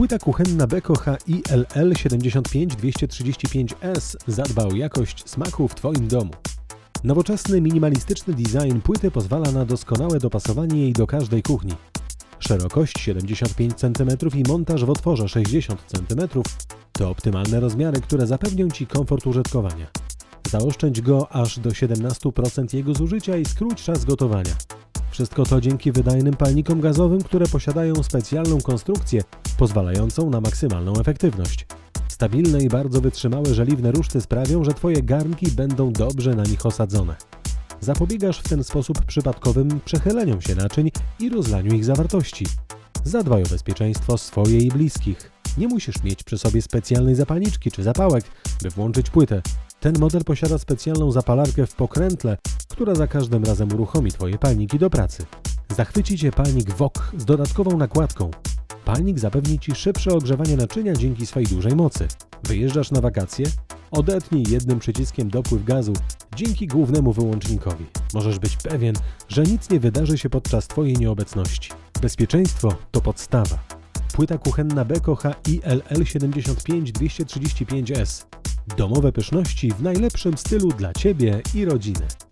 Płyta kuchenna Beko HILL 75235S zadba o jakość smaku w Twoim domu. Nowoczesny, minimalistyczny design płyty pozwala na doskonałe dopasowanie jej do każdej kuchni. Szerokość 75 cm i montaż w otworze 60 cm to optymalne rozmiary, które zapewnią Ci komfort użytkowania. Zaoszczędź go aż do 17% jego zużycia i skróć czas gotowania. Wszystko to dzięki wydajnym palnikom gazowym, które posiadają specjalną konstrukcję pozwalającą na maksymalną efektywność. Stabilne i bardzo wytrzymałe żeliwne ruszty sprawią, że Twoje garnki będą dobrze na nich osadzone. Zapobiegasz w ten sposób przypadkowym przechyleniom się naczyń i rozlaniu ich zawartości. Zadbaj o bezpieczeństwo swoje i bliskich. Nie musisz mieć przy sobie specjalnej zapalniczki czy zapałek, by włączyć płytę. Ten model posiada specjalną zapalarkę w pokrętle, która za każdym razem uruchomi Twoje palniki do pracy. Zachwyci Cię palnik WOK z dodatkową nakładką. Palnik zapewni Ci szybsze ogrzewanie naczynia dzięki swej dużej mocy. Wyjeżdżasz na wakacje? Odetnij jednym przyciskiem dopływ gazu dzięki głównemu wyłącznikowi. Możesz być pewien, że nic nie wydarzy się podczas Twojej nieobecności. Bezpieczeństwo to podstawa. Płyta kuchenna Beko HILL 75235S. Domowe pyszności w najlepszym stylu dla Ciebie i rodziny.